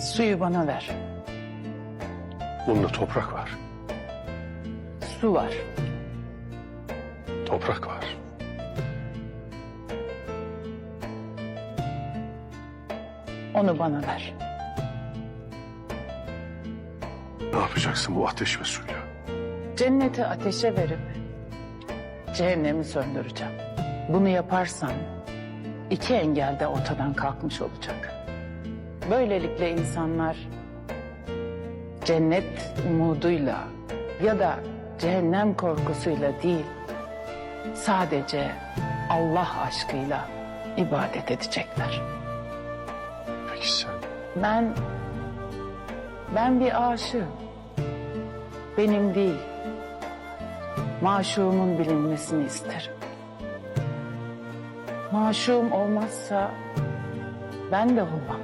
Suyu bana ver. Bunda toprak var. Su var. Toprak var. Onu bana ver. Ne yapacaksın bu ateş ve suyla? Cenneti ateşe verip cehennemi söndüreceğim. Bunu yaparsam iki engel de ortadan kalkmış olacak. Böylelikle insanlar cennet umuduyla ya da cehennem korkusuyla değil, sadece Allah aşkıyla ibadet edecekler. Peki sen? Ben ben bir aşığım. Benim değil. Maşuğumun bilinmesini isterim. Maşuğum olmazsa ben de olmam.